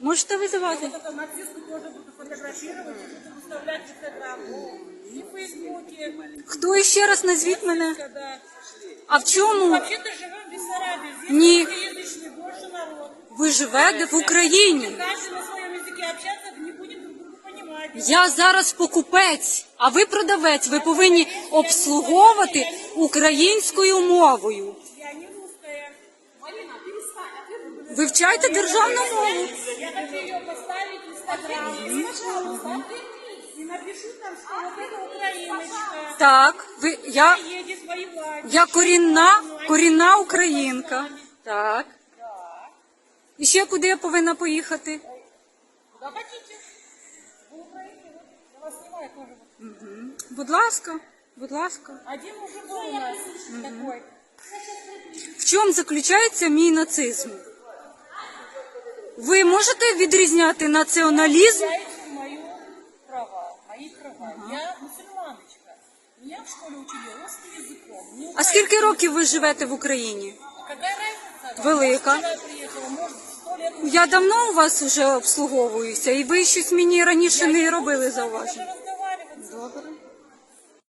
Можете визивати. Вот эту нацистку тоже буду фотографировать и буду выставлять в Инстаграм. И в Фейсбуке. Хто ще раз назвіть мене? Когда... А в чому Вообще-то живем в Бессарабии. Здесь Не. русскоязычный больше народ. ви живете в Україні? Каждый на своем языке общаться не будет друг друга понимать. Я зараз покупець, а ви продавець. Ви повинні обслуговувати українською мовою. Я не русская. Марина, перестань. а ты Вивчайте державну мову. Пожалуйста, И напишу там, что вот это украиночка. Так, ви я, Едет воевать. я корінна, корінна українка. Так. І ще куди я повинна поїхати? Куда хотите? Вот, вас снимаю тоже. Будь ласка, будь ласка. Один уже был у нас такой. В чому заключається мій нацизм? Ви можете відрізняти націоналізм? Является мое права, мои права. Я мусульманочка. Меня в школе учили русским языком. Не А скільки років ви живете в Україні? Какая разница? Велика. Может, вчера приехала, может, сто лет Я давно у вас вже обслуговуюся, і ви щось мені раніше не робили зауваження. Даже